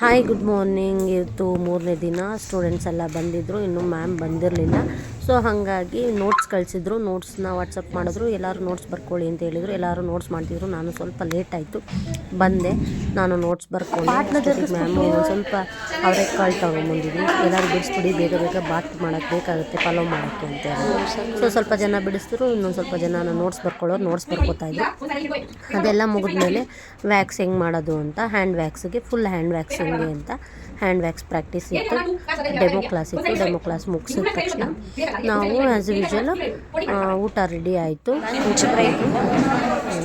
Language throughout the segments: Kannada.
ಹಾಯ್ ಗುಡ್ ಮಾರ್ನಿಂಗ್ ಇವತ್ತು ಮೂರನೇ ದಿನ. ಸ್ಟೂಡೆಂಟ್ಸ್ ಎಲ್ಲ ಬಂದಿದ್ದರು ಇನ್ನು ಮ್ಯಾಮ್ ಬಂದಿರಲಿಲ್ಲ. ಸೊ ಹಾಗಾಗಿ ನೋಟ್ಸ್ ಕಳಿಸಿದ್ರು ನೋಟ್ಸ್ನ ವಾಟ್ಸಪ್ ಮಾಡಿದ್ರು ಎಲ್ಲರೂ ನೋಟ್ಸ್ ಬರ್ಕೊಳ್ಳಿ ಅಂತ ಹೇಳಿದರು ಎಲ್ಲರೂ ನೋಟ್ಸ್ ಮಾಡ್ತಿದ್ರು. ನಾನು ಸ್ವಲ್ಪ ಲೇಟ್ ಆಯಿತು ಬಂದೆ. ನಾನು ನೋಟ್ಸ್ ಬರ್ಕೊಂಡು ಮ್ಯಾಮು ಒಂದು ಸ್ವಲ್ಪ ಕಾಲ್ ತೊಗೊಂಬಂದಿದ್ವಿ ಎಲ್ಲರೂ ಬಿಡಿಸ್ಬಿಡಿ ಬೇಗ ಬೇಗ ಬಾತ್ ಮಾಡೋಕ್ಕೆ ಬೇಕಾಗುತ್ತೆ ಫಾಲೋ ಮಾಡೋಕ್ಕೆ ಅಂತ ಹೇಳಿ. ಸೊ ಸ್ವಲ್ಪ ಜನ ಬಿಡಿಸಿದ್ರು ಇನ್ನೊಂದು ಸ್ವಲ್ಪ ಜನ ನಾನು ನೋಟ್ಸ್ ಬರ್ಕೊಳ್ಳೋರು ನೋಟ್ಸ್ ಬರ್ಕೋತಾ ಇದ್ದೆ ಅದೆಲ್ಲ ಮುಗಿದ್ಮೇಲೆ ವ್ಯಾಕ್ಸ್ ಹೆಂಗೆ ಮಾಡೋದು ಅಂತ ಹ್ಯಾಂಡ್ ವ್ಯಾಕ್ಸ್ಗೆ ಫುಲ್ ಹ್ಯಾಂಡ್ ವ್ಯಾಕ್ಸ್ ಹೆಂಗೆ ಅಂತ ಹ್ಯಾಂಡ್ ವ್ಯಾಕ್ಸ್ ಪ್ರಾಕ್ಟೀಸ್ ಇತ್ತು. ಡೆಮೋ ಕ್ಲಾಸ್ ಇತ್ತು ಡೆಮೋ ಕ್ಲಾಸ್ ಮುಗಿಸಿದ ತಕ್ಷಣ. ನಾವು ಆ್ಯಸ್ ಯೂಶಲ್ ಊಟ ರೆಡಿ ಆಯಿತು. ಊಟ ಆಯಿತು?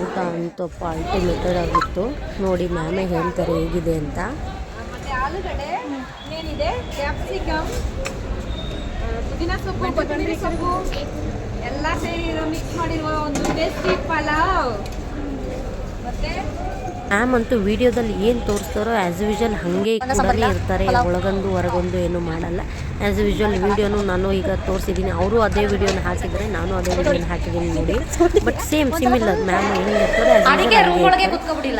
ಊಟ ಅಂತಪ್ಪ ಅಲ್ಟಿಮೇಟೆಡ್ ಆಗಿತ್ತು. ನೋಡಿ ಮ್ಯಾಮೇ ಹೇಳ್ತಾರೆ ಹೇಗಿದೆ ಅಂತ. ಆಲೂಗಡ್ಡೆ ಏನಿದೆ? ಕ್ಯಾಪ್ಸಿಕಮ್ ಪುದೀನ ಸೊಪ್ಪು ಕೊತ್ತಂಬರಿ ಸೊಪ್ಪು. ಎಲ್ಲ ಸೇರಿರೋ ಮಿಕ್ಸ್ ಮಾಡಿರುವ ಒಂದು ಟೇಸ್ಟಿ ಪಲಾವ್. ಮ್ಯಾಮ್ ಅಂತೂ ವಿಡಿಯೋದಲ್ಲಿ ಏನು ತೋರಿಸ್ತಾರೋ ಆ್ಯಸ್ ಯೂಶಲ್ ಹಾಗೆ ಕೂಡಲೇ ಇರ್ತಾರೆ ಒಳಗೊಂದು ಹೊರಗೊಂದು ಏನು ಮಾಡಲ್ಲ. ಆ್ಯಸ್ ಯೂಶಲ್ ವಿಡಿಯೋನು ನಾನು ಈಗ ತೋರಿಸಿದ್ದೀನಿ ಅವರು ಅದೇ ವಿಡಿಯೋನ ಹಾಕಿದರೆ ನಾನು ಅದೇ ವಿಡಿಯೋನ ಹಾಕಿದ್ದೀನಿ ನೋಡಿ. ಬಟ್ ಸೇಮ್ ಸಿಮಿಲರ್ ಮ್ಯಾಮ್ ಹೆಂಗೆ ಇರ್ತಾರೆ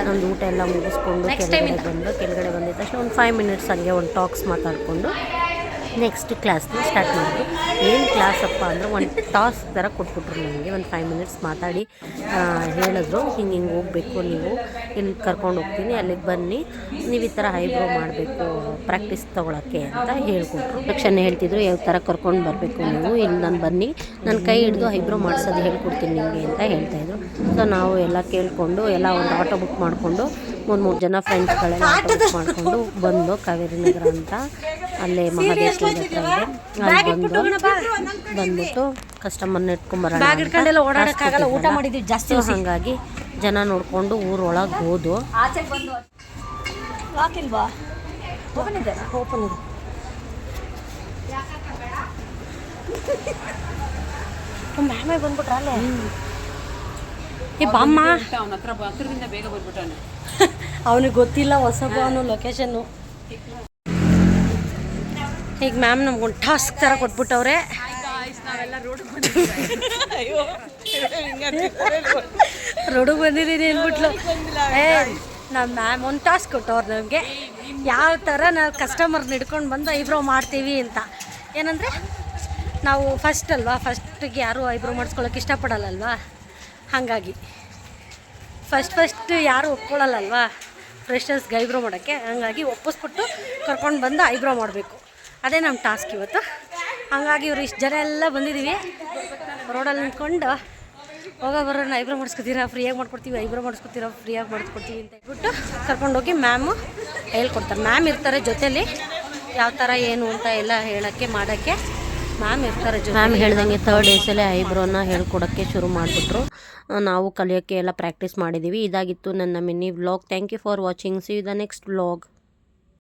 ನಂದು ಊಟ ಎಲ್ಲ ಮುಗಿಸ್ಕೊಂಡು ಕೆಳಗಡೆ ಬಂದು ಕೆಳಗಡೆ ಬಂದಿದ್ದ ತಕ್ಷಣ ಒಂದು ಫೈವ್ ಮಿನಿಟ್ಸ್ ಹಂಗೆ ಒಂದು ಟಾಕ್ಸ್ ಮಾತಾಡಿಕೊಂಡು ನೆಕ್ಸ್ಟ್ ಕ್ಲಾಸ್ನ ಸ್ಟಾರ್ಟ್ ಮಾಡಿದ್ರು. ಏನು ಕ್ಲಾಸಪ್ಪ ಅಂದರೆ ಒಂದು ಟಾಸ್ಕ್ ಥರ ಕೊಟ್ಬಿಟ್ರು ನನಗೆ ಒಂದು ಫೈವ್ ಮಿನಿಟ್ಸ್ ಮಾತಾಡಿ ಹೇಳಿದ್ರು, ಹಿಂಗೆ ಹಿಂಗೆ ಹೋಗಬೇಕು ನೀವು ಇಲ್ಲಿ ಕರ್ಕೊಂಡು ಹೋಗ್ತೀನಿ, ಅಲ್ಲಿಗೆ ಬನ್ನಿ, ನೀವು ಈ ಥರ ಐಬ್ರೋ ಮಾಡಬೇಕು ಪ್ರಾಕ್ಟೀಸ್ ತೊಗೊಳಕ್ಕೆ ಅಂತ ಹೇಳ್ಕೊಟ್ರು. ಲಕ್ಷಣ ಹೇಳ್ತಿದ್ರು, ಯಾವ ಥರ ಕರ್ಕೊಂಡು ಬರಬೇಕು ನೀವು ಇಲ್ಲಿ ನಾನು ಬನ್ನಿ ನನ್ನ ಕೈ ಹಿಡಿದು ಐಬ್ರೋ ಮಾಡಿಸೋದು ಹೇಳ್ಕೊಡ್ತೀನಿ ನಿಮಗೆ ಅಂತ ಹೇಳ್ತಾಯಿದ್ರು ಸೊ ನಾವು ಎಲ್ಲ ಕೇಳಿಕೊಂಡು, ಎಲ್ಲ ಒಂದು ಆಟೋ ಬುಕ್ ಮಾಡಿಕೊಂಡು ಮೂರು ಮೂರು ಜನ ಫ್ರೆಂಡ್ಸ್ಗಳೆಲ್ಲ ಮಾಡಿಕೊಂಡು ಬಂದು ಕಾವೇರಿ ನಗರ ಅಂತ ಅಲ್ಲೇ ಮಹಾದೇಶ್ವರ ಹತ್ರ ಅಲ್ಲಿ ಬಂದು ಬಂದ್ಬಿಟ್ಟು ಕಸ್ಟಮರ್ನ ಇಟ್ಕೊಂಬರೋಣ ಊಟ ಮಾಡಿದ್ವಿ ಜಾಸ್ತಿ ಹಾಗಾಗಿ ಜನ ನೋಡಿಕೊಂಡು ಊರೊಳಗೆ ಹೋದು. ಓಪನ್ ಇದೆ ಓಪನ್ ಇದೆ. ಮ್ಯಾಮೇ ಬಾಮ್ಮ. ಅವನಿಗೆ ಗೊತ್ತಿಲ್ಲ ಹೊಸಬ ಅವನು ಲೊಕೇಶನ್ನು ಈಗ ಮ್ಯಾಮ್ ನಮ್ಗೊಂದು ಟಾಸ್ಕ್ ಥರ ಕೊಟ್ಬಿಟ್ಟವ್ರೆ. ರೋಡಿಗೆ ಬಂದಿದ್ದೀನಿ ಅಂದ್ಬಿಟ್ಲು. ಏ ನಮ್ಮ ಮ್ಯಾಮ್ ಒಂದು ಟಾಸ್ಕ್ ಕೊಟ್ಟವ್ರು ನಮಗೆ. ಯಾವ ಥರ ನಾವು ಕಸ್ಟಮರ್ನ ಹಿಡ್ಕೊಂಡು ಬಂದು ಐಬ್ರೋ ಮಾಡ್ತೀವಿ ಅಂತ. ಏನಂದರೆ, ನಾವು ಫಸ್ಟ್ ಅಲ್ವಾ ಫಸ್ಟಿಗೆ ಯಾರೂ ಐಬ್ರೋ ಮಾಡಿಸ್ಕೊಳ್ಳೋಕೆ ಇಷ್ಟಪಡಲ್ಲಲ್ವಾ? ಹಾಗಾಗಿ. ಫಸ್ಟ್ ಫಸ್ಟ್ ಯಾರು ಒಪ್ಕೊಳ್ಳಲ್ಲಲ್ವಾ? ಫ್ರೆಶರ್ಸ್ಗೆ ಐಬ್ರೋ ಮಾಡೋಕ್ಕೆ. ಹಾಗಾಗಿ ಒಪ್ಪಿಸ್ಬಿಟ್ಟು ಕರ್ಕೊಂಡು ಬಂದು ಐಬ್ರೋ ಮಾಡಬೇಕು. ಅದೇ ನಮ್ಮ ಟಾಸ್ಕ್ ಇವತ್ತು. ಹಾಗಾಗಿ ಇವರು ಇಷ್ಟು ಜನ ಎಲ್ಲ ಬಂದಿದ್ದೀವಿ ರೋಡಲ್ಲಿ ನಿಂತ್ಕೊಂಡು, ಹೋಗೋ ಬರೋಣ ಐಬ್ರೋ ಮಾಡಿಸ್ಕೊತೀರಾ? ಫ್ರೀಯಾಗಿ ಮಾಡ್ಕೊಡ್ತೀವಿ ಐಬ್ರೋ ಮಾಡಿಸ್ಕೊತೀರಾ? ಫ್ರೀಯಾಗಿ ಮಾಡಿಸ್ಕೊಡ್ತೀವಿ ಅಂತ ಹೇಳ್ಬಿಟ್ಟು ಕರ್ಕೊಂಡೋಗಿ ಮ್ಯಾಮು ಹೇಳ್ಕೊಡ್ತಾರೆ. ಮ್ಯಾಮ್ ಇರ್ತಾರೆ ಜೊತೇಲಿ. ಯಾವ ಥರ ಏನು ಅಂತ ಎಲ್ಲ ಹೇಳೋಕ್ಕೆ, ಮಾಡೋಕ್ಕೆ. ಮ್ಯಾಮ್ ಹೇಳ್ದಂಗೆ ತರ್ಡ್ ಡೇಸಲ್ಲೇ ಐಬ್ರೋನ ಹೇಳ್ಕೊಡೋಕ್ಕೆ ಶುರು ಮಾಡಿಬಿಟ್ರು. ನಾವು ಕಲಿಯೋಕ್ಕೆ ಎಲ್ಲ ಪ್ರಾಕ್ಟೀಸ್ ಮಾಡಿದ್ದೀವಿ ಇದಾಗಿತ್ತು ನನ್ನ mini vlog thank you for watching see the next vlog